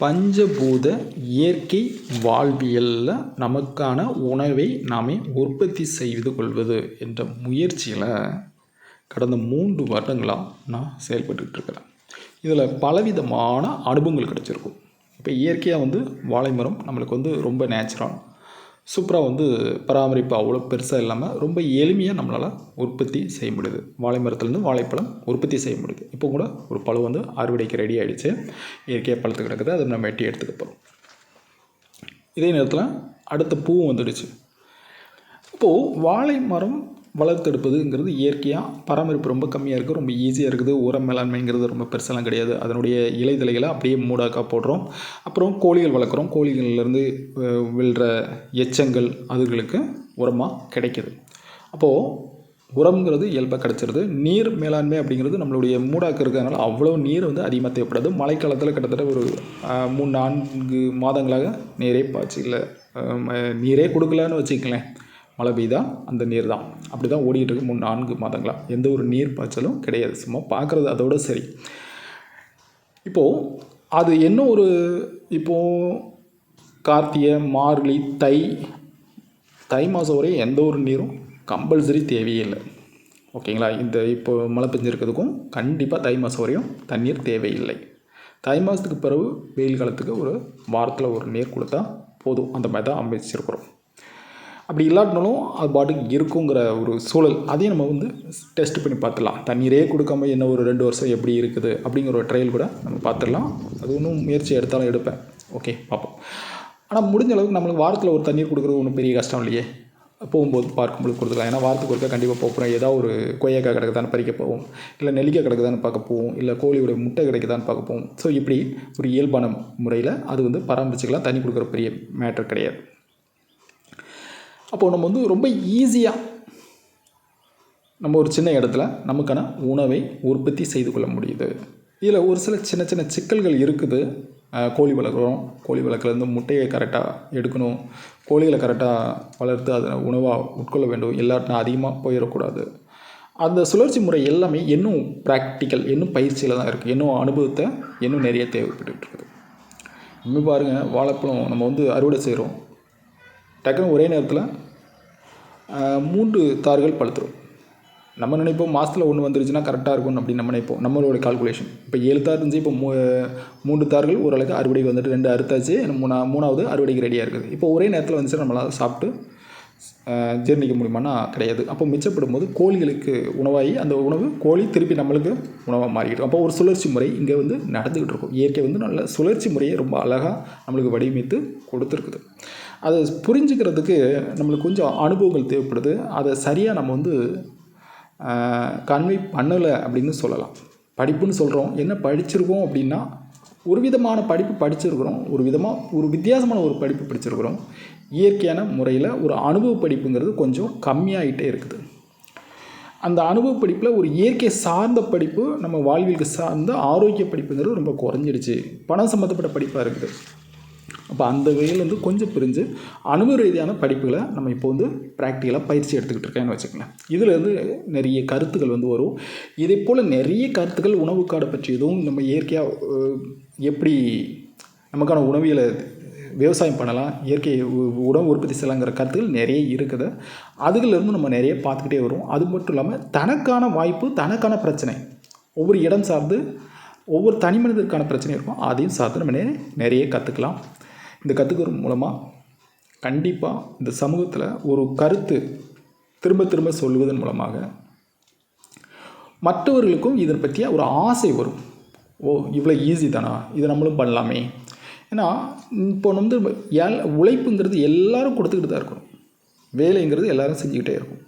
பஞ்சபூத இயற்கை வாழ்வியலில் நமக்கான உணவை நாமே உற்பத்தி செய்து கொள்வது என்ற முயற்சியில் கடந்த மூன்று வருடங்களாக நான் செயல்பட்டுருக்கிறேன் இருக்கிறேன். இதில் பலவிதமான அனுபவங்கள் கிடச்சிருக்கும். இப்போ இயற்கையாக வந்து வாழை மரம் நம்மளுக்கு வந்து ரொம்ப நேச்சுரல் சூப்பராக வந்து பராமரிப்பு அவ்வளோ பெருசாக இல்லாமல் ரொம்ப எளிமையாக நம்மளால் உற்பத்தி செய்ய முடியுது. வாழை மரத்துலேருந்து வாழைப்பழம் உற்பத்தி செய்ய முடியுது. இப்போ கூட ஒரு பழம் வந்து அறுவடைக்கு ரெடி ஆகிடுச்சு இயற்கையாக பழத்து கிடக்குது. அதை நம்ம வெட்டி எடுத்துக்க போகிறோம் இதே நேரத்தில் அடுத்த பூவும் வந்துடுச்சு. இப்போது வாழை மரம் வளர்த்தெடுப்பதுங்கிறது இயற்கையாக பராமரிப்பு ரொம்ப கம்மியாக இருக்குது ரொம்ப ஈஸியாக இருக்குது. உரம் மேலாண்மைங்கிறது ரொம்ப பெருசெல்லாம் கிடையாது. அதனுடைய இலைதலைகளை அப்படியே மூடாக்கா போடுறோம். அப்புறம் கோழிகள் வளர்க்குறோம். கோழிகள்லேருந்து விழுற எச்சங்கள் அதுகளுக்கு உரமாக கிடைக்கிது. அப்போது உரம்ங்கிறது இயல்பாக கிடச்சிருது. நீர் மேலாண்மை அப்படிங்கிறது நம்மளுடைய மூடாக்கு இருக்கிறதுனால அவ்வளோ நீர் வந்து அதிகமாக தேவைப்படாது. மழைக்காலத்தில் கிட்டத்தட்ட ஒரு மூணு நான்கு மாதங்களாக நீரே பாய்ச்சி இல்லை நீரே கொடுக்கலன்னு வச்சுக்கலேன் மழை பெய்தா அந்த நீர் தான் அப்படி தான் ஓடிக்கிட்டு இருக்கு மூணு நான்கு மாதங்களாக எந்த ஒரு நீர் பாய்ச்சலும் கிடையாது. சும்மா பார்க்குறது அதோட சரி. இப்போது அது என்ன ஒரு இப்போது கார்த்திகை மார்கழி தை தை மாதம் வரை எந்த ஒரு நீரும் கம்பல்சரி தேவையே இல்லை. ஓகேங்களா? இந்த இப்போ மழை பெஞ்சிருக்கிறதுக்கும் கண்டிப்பாக தை மாதம் வரையும் தண்ணீர் தேவையில்லை. தை மாதத்துக்கு பிறகு வெயில் காலத்துக்கு ஒரு வாரத்தில் ஒரு நீர் கொடுத்தா போதும். அந்த மாதிரி தான் அமைச்சிருக்கிறோம். அப்படி இல்லாட்டினாலும் அது பாட்டுக்கு இருக்குங்கிற ஒரு சூழல். அதையும் நம்ம வந்து டெஸ்ட் பண்ணி பார்த்துடலாம். தண்ணீரே கொடுக்காம என்ன ஒரு ரெண்டு வருஷம் எப்படி இருக்குது அப்படிங்கிற ஒரு ட்ரையல் கூட நம்ம பார்த்துடலாம். அது ஒன்றும் முயற்சி எடுத்தாலும் எடுப்பேன். ஓகே பார்ப்போம். ஆனால் முடிஞ்ச அளவுக்கு நம்மளுக்கு வாரத்தில் ஒரு தண்ணீர் கொடுக்குறது ஒன்றும் பெரிய கஷ்டம் இல்லையே. போகும்போது பார்க்கும்போது கொடுத்துக்கலாம். ஏன்னா வாரத்துக்கு ஒருக்கா கண்டிப்பாக போகிறோம் ஏதாவது ஒரு கொய்யாக்காய் கிடக்குதான்னு பறிக்க போவோம். இல்லை நெல்லிக்காய் கிடக்குதான்னு பார்க்க போவோம். இல்லை கோழியோட முட்டை கிடைக்குதான்னு பார்க்க போவோம். ஸோ இப்படி ஒரு இயல்பான முறையில் அது வந்து பராமரிச்சுக்கலாம். தண்ணி கொடுக்குற பெரிய மேட்டர் கிடையாது. அப்போது நம்ம வந்து ரொம்ப ஈஸியாக நம்ம ஒரு சின்ன இடத்துல நமக்கான உணவை உற்பத்தி செய்து கொள்ள முடியுது. இதில் ஒரு சில சின்ன சின்ன சிக்கல்கள் இருக்குது. கோழி வளர்க்குறோம். கோழி வளர்க்குறது முட்டையை கரெக்டாக எடுக்கணும். கோழிகளை கரெக்டாக வளர்த்து அதை உணவாக உட்கொள்ள வேண்டும். எல்லாட்டினா அதிகமாக போயிடக்கூடாது. அந்த சுழற்சி முறை எல்லாமே இன்னும் ப்ராக்டிக்கல் இன்னும் பயிற்சியில் தான் இருக்குது இன்னும் அனுபவத்தை இன்னும் நிறைய தேவைப்பட்டு இருக்குது. இன்னும் பாருங்கள் வாழைப்பழம் நம்ம வந்து அறுவடை செய்கிறோம் டக்குன்னு ஒரே நேரத்தில் மூன்று தார்கள் பழுத்துரும் நம்ம நினைப்போம் மாதத்தில் ஒன்று வந்துருச்சுன்னா கரெக்டாக இருக்கும் அப்படின்னு நம்ம நினைப்போம். நம்மளோட கால்குலேஷன் இப்போ ஏழு தார் இருந்துச்சு இப்போ மூ மூன்று தார்கள் ஓரளவுக்கு அறுவடைக்கு வந்துட்டு ரெண்டு அறுத்தாச்சு மூணா மூணாவது அறுவடைக்கு ரெடியாக இருக்குது. இப்போ ஒரே நேரத்தில் வந்துச்சு நம்மளால் சாப்பிட்டு ஜீர்ணிக்க முடியுமானா கிடையாது. அப்போ மிச்சப்படும் போது கோழிகளுக்கு உணவாகி அந்த உணவு கோழி திருப்பி நம்மளுக்கு உணவாக மாறிக்கிட்டு அப்போ ஒரு சுழற்சி முறை இங்கே வந்து நடந்துக்கிட்டு இருக்கும். இயற்கை வந்து நல்ல சுழற்சி முறையை ரொம்ப அழகாக நம்மளுக்கு வடிவமைத்து கொடுத்துருக்குது. அதை புரிஞ்சுக்கிறதுக்கு நம்மளுக்கு கொஞ்சம் அனுபவங்கள் தேவைப்படுது. அதை சரியாக நம்ம வந்து கன்வே பண்ணலை அப்படின்னு சொல்லலாம். படிப்புன்னு சொல்கிறோம் என்ன படிச்சிருக்கோம் அப்படின்னா ஒரு விதமான படிப்பு படிச்சிருக்கிறோம். ஒரு விதமாக ஒரு வித்தியாசமான ஒரு படிப்பு படிச்சிருக்கிறோம். இயற்கையான முறையில் ஒரு அனுபவ படிப்புங்கிறது கொஞ்சம் கம்மியாகிட்டே இருக்குது. அந்த அனுபவ படிப்பில் ஒரு இயற்கை சார்ந்த படிப்பு நம்ம வாழ்வியலுக்கு சார்ந்த ஆரோக்கிய படிப்புங்கிறது ரொம்ப குறைஞ்சிடுச்சு. பணம் சம்மந்தப்பட்ட படிப்பாக இருக்குது. அப்போ அந்த வகையிலேருந்து கொஞ்சம் பிரிஞ்சு அனுபவ ரீதியான படிப்புகளை நம்ம இப்போ வந்து ப்ராக்டிக்கலாக பயிற்சி எடுத்துக்கிட்டு இருக்கேன்னு வச்சுக்கோங்களேன். இதுலேருந்து நிறைய கருத்துக்கள் வந்து வரும். இதே போல் நிறைய கருத்துக்கள் உணவு காடை பற்றியதும் நம்ம இயற்கையாக எப்படி நமக்கான உணவியலை விவசாயம் பண்ணலாம் இயற்கை உணவு உற்பத்தி செய்யலாங்கிற கருத்துக்கள் நிறைய இருக்குது. அதுலேருந்து நம்ம நிறைய பார்த்துக்கிட்டே வரும் அது மட்டும் இல்லாமல் தனக்கான வாய்ப்பு தனக்கான பிரச்சனை. ஒவ்வொரு இடம் சார்ந்து ஒவ்வொரு தனி மனிதருக்கான பிரச்சனை இருக்கும். அதையும் சார்ந்து நம்ம நிறைய கற்றுக்கலாம் இந்த கற்றுக்கிறது மூலமாக கண்டிப்பாக இந்த சமூகத்தில் ஒரு கருத்து திரும்ப திரும்ப சொல்வதன் மூலமாக மற்றவர்களுக்கும் இதை பற்றிய ஒரு ஆசை வரும். ஓ இவ்வளோ ஈஸி தானா? இதை நம்மளும் பண்ணலாமே. ஏன்னா இப்போ வந்து எல் உழைப்புங்கிறது எல்லோரும் கொடுத்துக்கிட்டு தான் இருக்கணும். வேலைங்கிறது எல்லோரும் செஞ்சுக்கிட்டே இருக்கும்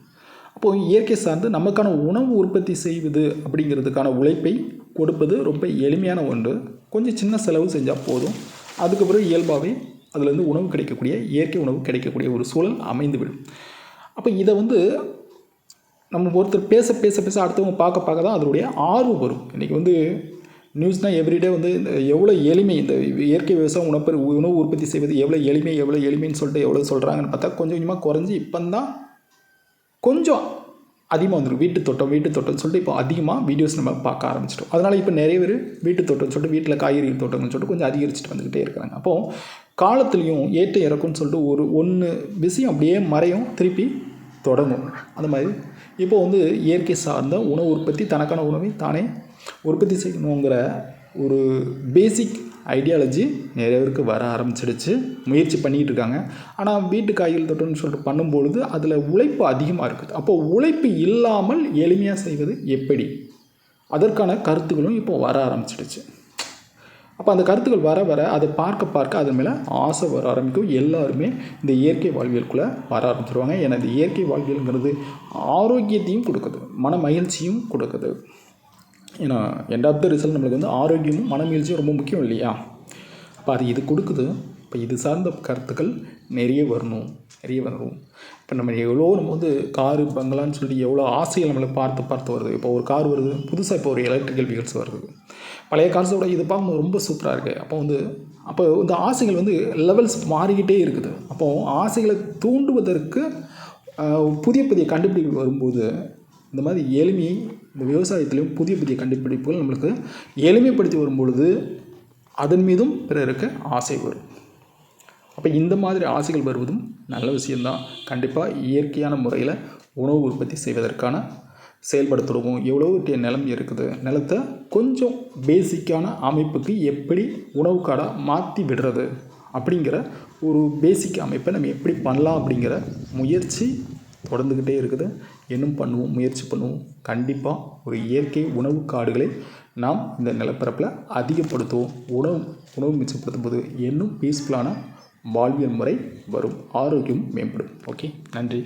அப்போது இயற்கை சார்ந்து நமக்கான உணவு உற்பத்தி செய்வது அப்படிங்கிறதுக்கான உழைப்பை கொடுப்பது ரொம்ப எளிமையான ஒன்று. கொஞ்சம் சின்ன செலவு செஞ்சால் போதும். அதுக்கப்புறம் இயல்பாகவே அதுலேருந்து உணவு கிடைக்கக்கூடிய இயற்கை உணவு கிடைக்கக்கூடிய ஒரு சூழல் அமைந்துவிடும். அப்போ இதை வந்து நம்ம ஒருத்தர் பேச பேச பேச அடுத்தவங்க பார்க்க பார்க்க தான் அதனுடைய ஆர்வம் வரும். இன்றைக்கி வந்து நியூஸ்னால் எவ்ரிடே வந்து இந்த எவ்வளோ எளிமை இந்த இயற்கை விவசாயம் உணவு உணவு உற்பத்தி செய்வது எவ்வளோ எளிமை எவ்வளோ எளிமைன்னு சொல்லிட்டு எவ்வளோ சொல்கிறாங்கன்னு பார்த்தா கொஞ்சம் கொஞ்சமாக குறைஞ்சி இப்போ தான் கொஞ்சம் அதிகமாக வந்துடும் வீட்டு தோட்டம் வீட்டு தோட்டம்னு சொல்லிட்டு இப்போ அதிகமாக வீடியோஸ் நம்ம பார்க்க ஆரம்பிச்சிட்டோம். அதனால் இப்போ நிறைய பேர் வீட்டு தோட்டம்னு சொல்லிட்டு வீட்டில் காய்கறி தோட்டம்னு சொல்லிட்டு கொஞ்சம் அதிகரிச்சுட்டு வந்துக்கிட்டே இருக்கிறாங்க. அப்போது காலத்துலேயும் ஏற்ற இறக்கும்னு சொல்லிட்டு ஒரு ஒன்று விஷயம் அப்படியே மறையும் திருப்பி தொடங்கும். அந்த மாதிரி. இப்போ வந்து இயற்கை சார்ந்த உணவு உற்பத்தி தனக்கான உணவை தானே உற்பத்தி செய்யணுங்கிற ஒரு பேசிக் ஐடியாலஜி நிறைய பேருக்கு வர ஆரம்பிச்சிடுச்சு. முயற்சி பண்ணிகிட்டு இருக்காங்க. ஆனால் வீட்டு காய்கறி தோட்டம்னு சொல்லிட்டு பண்ணும்பொழுது அதில் உழைப்பு அதிகமாக இருக்குது. அப்போ உழைப்பு இல்லாமல் எளிமையாக செய்வது எப்படி? அதற்கான கருத்துக்களும் இப்போ வர ஆரம்பிச்சிடுச்சு. அப்போ அந்த கருத்துக்கள் வர வர அதை பார்க்க பார்க்க அதன் மேலே ஆசை வர ஆரம்பிக்கும். எல்லாருமே இந்த இயற்கை வாழ்வியலுக்குள்ளே வர ஆரம்பிச்சிருவாங்க. ஏன்னா இந்த இயற்கை வாழ்வியலுங்கிறது ஆரோக்கியத்தையும் கொடுக்குது. மன மகிழ்ச்சியும் கொடுக்குது. ஏன்னா எண்ட் ஆஃப் த ரிசல்ட் நம்மளுக்கு வந்து ஆரோக்கியமும் மனமகிழ்ச்சியும் ரொம்ப முக்கியம் இல்லையா? அப்போ அது இது கொடுக்குது. இப்போ இது சார்ந்த கருத்துக்கள் நிறைய வரணும். நிறைய வரணும். இப்போ நம்ம எவ்வளோ நம்ம வந்து காரு பங்களான்னு சொல்லிட்டு எவ்வளோ ஆசைகள் நம்மளை பார்த்து பார்த்து வருது. இப்போ ஒரு கார் வருது. புதுசாக இப்போ ஒரு எலக்ட்ரிக்கல் வெஹிக்கிள்ஸ் வருது. பழைய கார்ஸோட இது பார்க்கும்போது ரொம்ப சூப்பராக இருக்குது அப்போ வந்து அப்போ இந்த ஆசைகள் வந்து லெவல்ஸ் மாறிக்கிட்டே இருக்குது. அப்போது ஆசைகளை தூண்டுவதற்கு புதிய புதிய கண்டுபிடிப்புகள் வரும்போது இந்த மாதிரி எளிமையை இந்த விவசாயத்திலையும் புதிய புதிய கண்டுபிடிப்புகள் நம்மளுக்கு எளிமைப்படுத்தி வரும்பொழுது அதன் மீதும் பிறருக்கு ஆசை வரும். அப்போ இந்த மாதிரி ஆசைகள் வருவதும் நல்ல விஷயந்தான் கண்டிப்பாக இயற்கையான முறையில் உணவு உற்பத்தி செய்வதற்கான செயல்பட தொடங்கும் எவ்வளோ நிலம் இருக்குது நிலத்தை கொஞ்சம் பேசிக்கான அமைப்புக்கு எப்படி உணவு காடாக மாற்றி விடுறது அப்படிங்கிற ஒரு பேசிக் அமைப்பை நம்ம எப்படி பண்ணலாம் அப்படிங்கிற முயற்சி தொடர்ந்துக்கிட்டே இருக்குது. இன்னும் பண்ணுவோம் முயற்சி பண்ணுவோம். கண்டிப்பாக ஒரு இயற்கை உணவு காடுகளை நாம் இந்த நிலப்பரப்பில் அதிகப்படுத்துவோம். உணவு உணவு மிச்சப்படுத்தும் போது இன்னும் பீஸ்ஃபுல்லான வாழ்வியல் முறை வரும். ஆரோக்கியம் மேம்படும். ஓகே நன்றி.